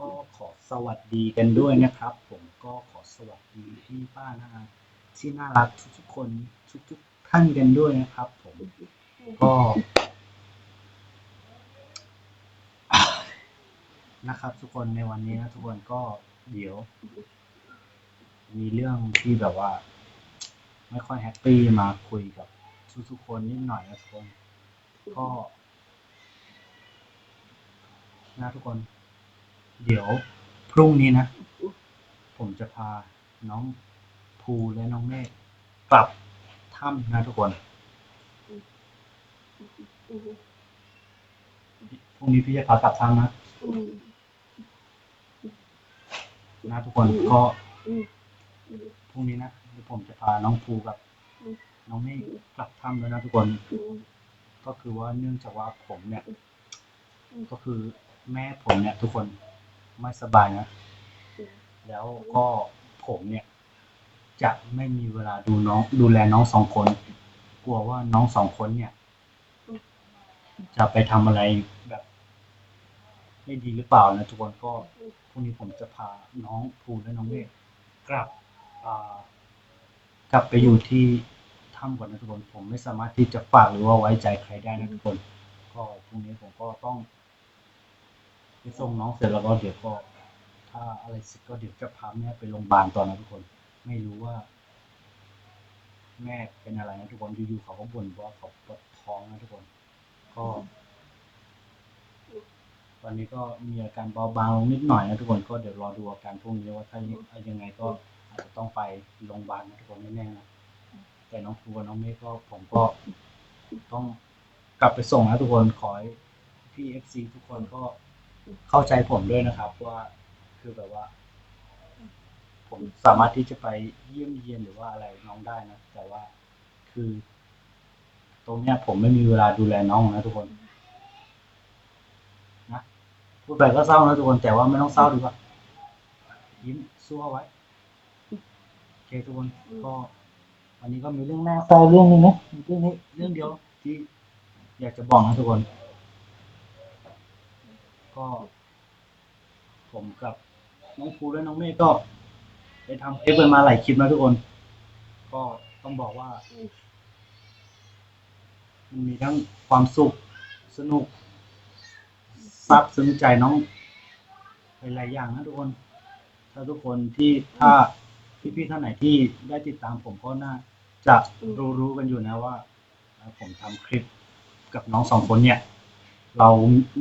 ก็ขอสวัสดีกันด้วยนะครับ ผมก็ขอสวัสดีพี่ป้านาอาที่น่ารักทุกๆคนทุกๆท่านกันด้วยนะครับ ผมก็นะครับ ทุกคนในวันนี้นะทุกคนก็เดี๋ยว มีเรื่องที่แบบว่า ไม่ค่อยแฮปปี้มาคุยกับทุกๆคนนิดหน่อยนะทุกคนก็นะทุกคน เดี๋ยวพรุ่งนี้นะ ผมจะพาน้องภูและน้องเมฆกลับถ้ำนะทุกคน พรุ่งนี้พี่จะพากลับถ้ำนะ นะทุกคนก็พรุ่งนี้นะเดี๋ยวผมจะพาน้องภูกับน้องเมฆกลับถ้ำแล้วนะทุกคน ก็คือว่าเนื่องจากว่าผมเนี่ย ก็คือแม่ผมเนี่ยทุกคน ไม่สบายนะ แล้วก็ผมเนี่ย จะไม่มีเวลาดูน้อง ดูแลน้องสองคน กลัวว่าน้องสองคนเนี่ย จะไปทำอะไรแบบ ไม่ดีหรือเปล่านะทุกคนก็พรุ่งนี้ผมจะพาน้องภูและน้องเมฆกลับอ่ากลับไปอยู่ที่ถ้ำก่อนนะทุกคนผมไม่สามารถที่จะฝากหรือว่าไว้ใจใครได้นะทุกคน ก็พรุ่งนี้ผมก็ต้อง ไปส่งน้องเสร็จแล้วก็เดี๋ยวก็ถ้าอะไรเสร็จก็เดี๋ยวจะพาแม่ไปโรงพยาบาลตอนนะทุกคน ไม่รู้ว่า แม่เป็นอะไรนะทุกคนอยู่ๆเขาก็บ่นว่าเขาปวดท้องนะทุกคน ก็ตอนนี้ก็มีอาการเบาบางลงนิดหน่อยนะทุกคนก็เดี๋ยวรอดูอาการพรุ่งนี้ว่าถ้ายังไงก็อาจจะต้องไปโรงพยาบาลนะทุกคนแน่ๆนะแต่น้องภูกับน้องเมฆก็ผมก็ต้องกลับไปส่งนะทุกคนขอให้พี่เอฟซีทุกคนก็ เข้าใจผมด้วยนะครับ ว่าคือแบบว่า ผมสามารถที่จะไปเยี่ยมเยียนหรือว่าอะไรน้องได้นะแต่ว่าคือ ตรงเนี้ย ผมไม่มีเวลาดูแลน้องนะทุกคนนะพูดไปก็เศร้านะทุกคนแต่ว่าไม่ต้องเศร้าดีกว่ายิ้มสู้เอาไว้โอเคทุกคนก็วันนี้ก็มีเรื่องน่าเศร้าเรื่องนึงนะเรื่องนี้เรื่องเดียวที่อยากจะบอกนะทุกคน ก็ ผมกับน้องภูและน้องเมฆก็ได้ทำคลิปกันมาหลายคลิปนะทุกคน ก็ต้องบอกว่า มันมีทั้งความสุขสนุกซาบซึ้งใจน้องหลายๆอย่างนะทุกคน ถ้าทุกคนที่ถ้าพี่ๆท่านไหนที่ได้ติดตามผมก็น่าจะรู้ๆกันอยู่นะว่า ผมทำคลิปกับน้องสองคนเนี่ย เรา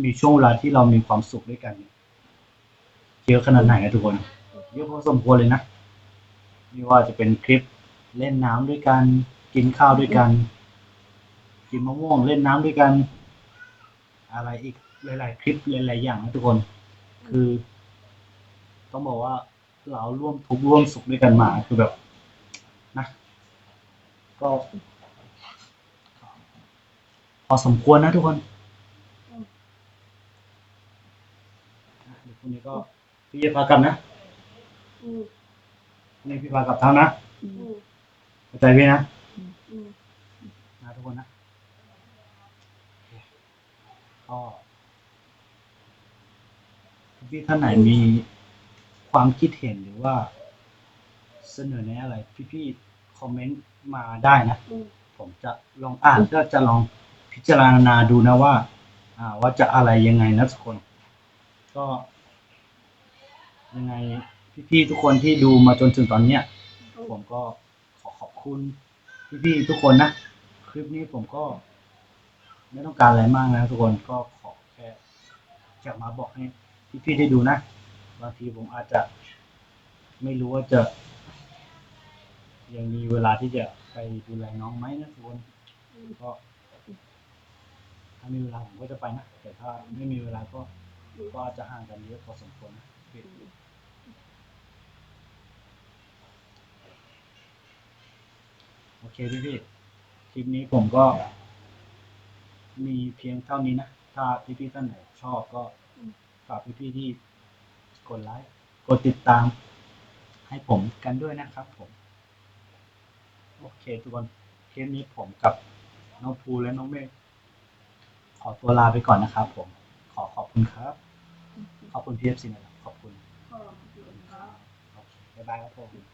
มีช่วงเวลาที่เรามีความสุขด้วยกันเนี่ยเยอะขนาดไหนนะทุกคนเยอะพอสมควรเลยนะไม่ว่าจะเป็นคลิปเล่นน้ำด้วยกัน กินข้าวด้วยกัน กินมะม่วงเล่นน้ำด้วยกัน อะไรอีกหลาย ๆ คลิปหลาย ๆ อย่างนะทุกคน คือ ต้องบอกว่าเราร่วมทุกร่วมสุขด้วยกันมาคือแบบนะก็พอสมควรนะทุกคนนะเดี๋ย วพรุ่งนี้ก็พี่จะพากลับนะพรุ่งนี้พี่พากลับเท่านะเข้าใจพี่นะนะทุกคนนะก็พี่ท่านไหนมีความคิดเห็นหรือว่า เสนอแนะอะไร พี่ๆคอมเมนต์มาได้นะผมจะลองอ่านก็จะลองพิจารณาดูนะว่า อ่าว่าจะอะไรยังไงนะทุกคน ก็ ยังไงพี่ๆทุกคนที่ดูมาจนถึงตอนเนี้ยผมก็ขอขอบคุณพี่ๆทุกคนนะคลิปนี้ผมก็ ไม่ต้องการอะไรมากนะทุกคนก็ขอแค่จะมาบอกให้พี่ๆได้ดูนะบางทีผมอาจจะ ไม่รู้ว่าจะยังมีเวลาที่จะไปดูแลน้องไหมนะทุกคนก็ถ้ามีเวลาผมก็จะไปนะแต่ถ้าไม่มีเวลาก็ก็จะห่างกันเยอะพอสมควรนะ โอเคพี่พี่คลิปนี้ผมก็ มีเพียงเท่านี้นะ ถ้าพี่พี่ท่านไหนชอบก็ฝากพี่พี่ที่กดไลค์กดติดตาม ให้ผมกันด้วยนะครับผม โอเคทุกคนคลิปนี้ผมกับน้องภูและน้องเมฆขอตัวลาไปก่อนนะครับผม ขอขอบคุณครับ ขอบคุณพีเอฟซีนะครับ ขอบ บ๊ายบายครับผม สวัสดี